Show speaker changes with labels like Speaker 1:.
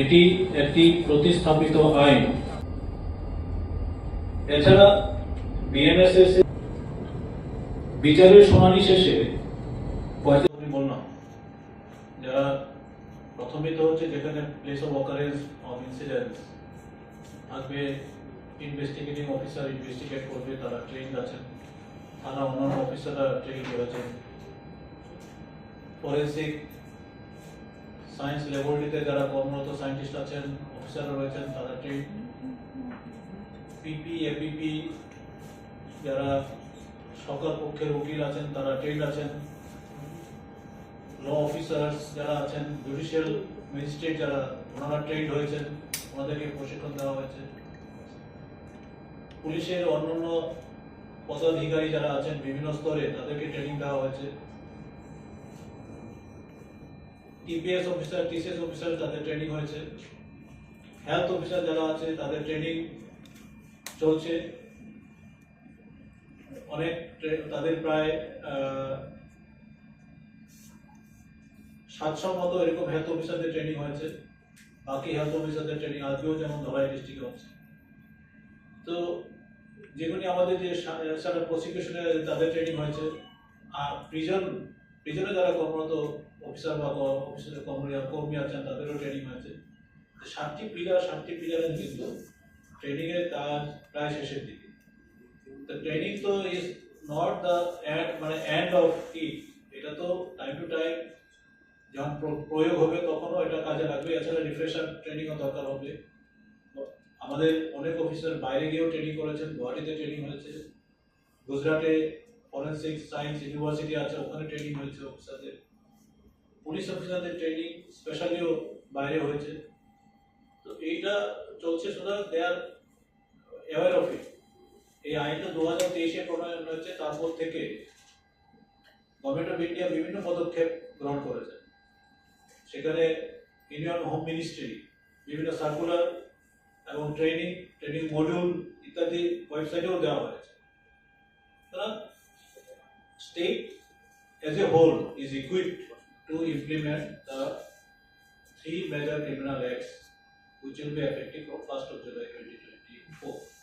Speaker 1: এটি একটি প্রতিস্থাপিত আইন। এছাড়া বিএনএসএস বিচারের শুনানি শেষে যারা প্রথমে তো হচ্ছে যেখানে place of occurrence of incidence থাকবে ইনভেস্টিগেটিং অফিসার ইনভেস্টিগেট করবে, তারা ট্রেন আছেন। থানা অন্যান্য অফিসাররা ট্রেন করেছেন। ফরেন্সিক সায়েন্স ল্যাবরেটরিতে যারা কর্মরত সায়েন্টিস্ট আছেন অফিসাররা রয়েছেন তারা ট্রেন পিপি এপিপি যারা সরকার পক্ষের উকিল আছেন, তারা ট্রেন আছেন। ল অফিসার্স যারা আছেন জুডিশিয়াল ম্যাজিস্ট্রেট যারা, ওনারা ট্রেন্ড হয়েছেন, ওনাদেরকে প্রশিক্ষণ দেওয়া হয়েছে। পুলিশের অন্যান্য পদাধিকারী যারা আছেন, বিভিন্ন স্তরে তাদেরকে ট্রেনিং দেওয়া হয়েছে। টিপিএস অফিসার টিসিএস অফিসার তাদের ট্রেনিং হয়েছে। হেলথ অফিসার যারা আছে, তাদের ট্রেনিং চলছে। অনেক তাদের প্রায় সাতশো মতো এরকম হেলথ অফিসারদের ট্রেনিং হয়েছে। বাকি হেলথ অফিসারদের ট্রেনিং আজকেও যেমন ধলাই ডিস্ট্রিক্টে হচ্ছে। তো যেগুলি আমাদের যে সারা প্রসিকিউশনে তাদের ট্রেনিং হয়েছে, আর প্রিজন প্রিজনে যারা কর্মরত অফিসার বা অফিসার কর্মী কর্মী আছেন, তাদেরও ট্রেনিং হয়েছে সাতটি পিলার সাতটি পিলারের কিন্তু ট্রেনিংয়ের কাজ প্রায় শেষের দিকে। তো ট্রেনিং তো ইজ নট দ্য এন্ড মানে এন্ড অফ ইট এটা তো টাইম টু টাইম যখন প্রয়োগ হবে তখনও এটা কাজে লাগবে। এছাড়া রিফ্রেশার ট্রেনিংও দরকার হবে। আমাদের অনেক অফিসার বাইরে গিয়েও ট্রেনিং করেছেন, গুয়াহাটিতে ট্রেনিং হয়েছে, গুজরাটে ফরেন্সিক সায়েন্স ইউনিভার্সিটি আছে, ওখানে ট্রেনিং হয়েছে অফিসারদের পুলিশ অফিসারদের ট্রেনিং স্পেশালিও বাইরে হয়েছে। তো এইটা চলছে সুতরাং দে আর অ্যাওয়ার অফ ইট এই আইনটা দু হাজার তেইশে প্রণয়ন হয়েছে, তারপর থেকে গভর্নমেন্ট অফ ইন্ডিয়া বিভিন্ন পদক্ষেপ গ্রহণ করেছে। সেখানে ইন্ডিয়ান হোম মিনিস্ট্রি বিভিন্ন সার্কুলার এবং ট্রেনিং ট্রেনিং মডিউল ইত্যাদি ওয়েবসাইটেও দেওয়া হয়েছে। সুতরাং state as a whole is equipped to implement the three major criminal acts which will be effective from 1st of July 2024.